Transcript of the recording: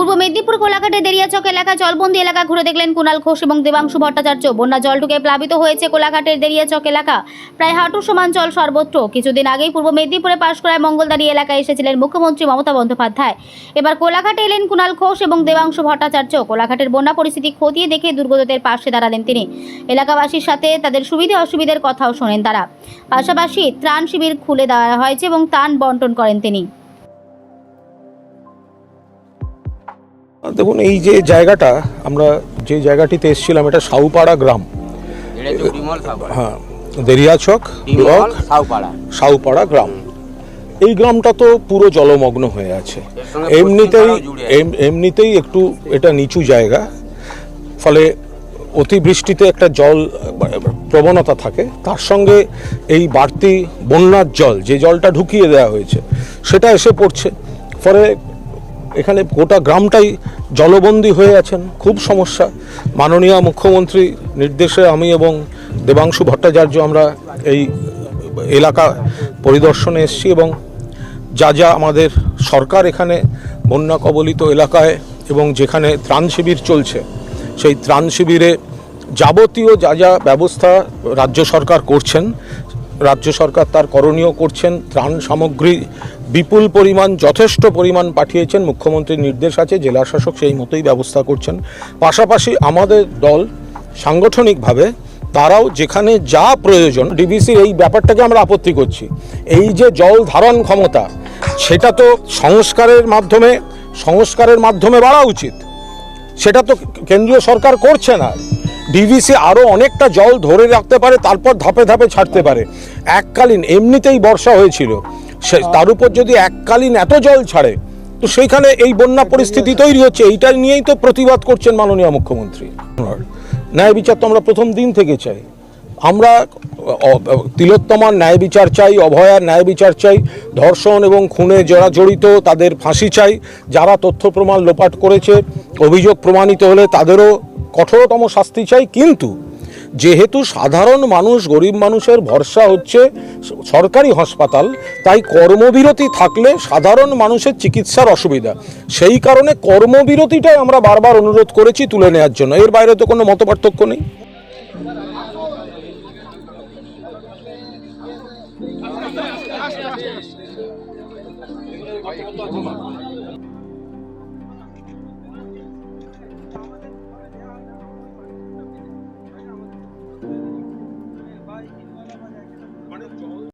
পূর্ব মেদিনীপুর কোলাঘাটের দেরিয়াচক এলাকা, জলবন্দি এলাকা ঘুরে দেখলেন কুণাল ঘোষ এবং দেবাংশু ভট্টাচার্য। বন্যা জল ঢুকে প্লাবিত হয়েছে কোলাঘাটের দেরিয়াচক এলাকা। প্রায় হাঁটু সমান জল সর্বত্র। কিছুদিন আগেই পূর্ব মেদিনীপুরে পাশকুড়ায় মঙ্গলদারি এলাকায় এসেছিলেন মুখ্যমন্ত্রী মমতা বন্দ্যোপাধ্যায়। এবার কোলাঘাটে এলেন কুণাল ঘোষ এবং দেবাংশু ভট্টাচার্য। কোলাঘাটের বন্যা পরিস্থিতি খতিয়ে দেখে দুর্গতদের পাশে দাঁড়ালেন তিনি। এলাকাবাসীর সাথে তাদের সুবিধে অসুবিধার কথাও শোনেন তারা। পাশাপাশি ত্রাণ শিবির খুলে দেওয়া হয়েছে এবং ত্রাণ বন্টন করেন তিনি। দেখুন এই যে জায়গাটা আমরা যে জায়গাটিতে এসেছিলাম এটা সাউপাড়া গ্রাম। হ্যাঁ দেরিয়াছক ব্লক সাউপাড়া। গ্রাম। এই গ্রামটা তো পুরো জলমগ্ন হয়ে আছে। এমনিতেই এমনিতেই একটু এটা নিচু জায়গা। ফলে অতিবৃষ্টিতে একটা জল প্রবণতা থাকে। তার সঙ্গে এই বাড়তি বন্যার জল যে জলটা ঢুকিয়ে দেওয়া হয়েছে সেটা এসে পড়ছে। ফলে এখানে গোটা গ্রামটাই জলবন্দী হয়ে আছেন, খুব সমস্যা। মাননীয় মুখ্যমন্ত্রী নির্দেশে আমি এবং দেবাংশু ভট্টাচার্য আমরা এই এলাকা পরিদর্শনে এসেছি এবং যা যা আমাদের সরকার এখানে বন্যা কবলিত এলাকায় এবং যেখানে ত্রাণ শিবির চলছে, সেই ত্রাণ শিবিরে যাবতীয় যা যা ব্যবস্থা রাজ্য সরকার করছেন, রাজ্য সরকার তার করণীয় করছেন, ত্রাণ সামগ্রী বিপুল পরিমাণ, যথেষ্ট পরিমাণ পাঠিয়েছেন, মুখ্যমন্ত্রীর নির্দেশ আছে জেলা শাসক সেই মতোই ব্যবস্থা করছেন। পাশাপাশি আমাদের দল সাংগঠনিকভাবে, তারাও যেখানে যা প্রয়োজন, ডিবিসির এই ব্যাপারটাকে আমরা আপত্তি করছি। এই যে জল ধারণ ক্ষমতা, সেটা তো সংস্কারের মাধ্যমে সংস্কারের মাধ্যমে বাড়া উচিত। সেটা তো কেন্দ্রীয় সরকার করছে না। ডিভিসি আরও অনেকটা জল ধরে রাখতে পারে, তারপর ধাপে ধাপে ছাড়তে পারে। এককালীন, এমনিতেই বর্ষা হয়েছিল। তার উপর যদি এককালীন এত জল ছাড়ে, তো সেইখানে এই বন্যা পরিস্থিতি তৈরি হচ্ছে। এইটা নিয়েই তো প্রতিবাদ করছেন মাননীয় মুখ্যমন্ত্রী। ন্যায় বিচার তো আমরা প্রথম দিন থেকে চাই। আমরা তিলোত্তমার ন্যায় বিচার চাই, অভয়ার ন্যায় বিচার চাই, ধর্ষণ এবং খুনে যারা জড়িত তাদের ফাঁসি চাই। যারা তথ্য প্রমাণ লোপাট করেছে, অভিযোগ প্রমাণিত হলে তাদেরও কঠোরতম শাস্তি চাই। কিন্তু যেহেতু সাধারণ মানুষ, গরিব মানুষের ভরসা হচ্ছে সরকারি হাসপাতাল, তাই কর্মবিরতি থাকলে সাধারণ মানুষের চিকিৎসার অসুবিধা। সেই কারণে কর্মবিরতিটাই আমরা বারবার অনুরোধ করেছি তুলে নেওয়ার জন্য। এর বাইরে তো কোনো মতপার্থক্য নেই।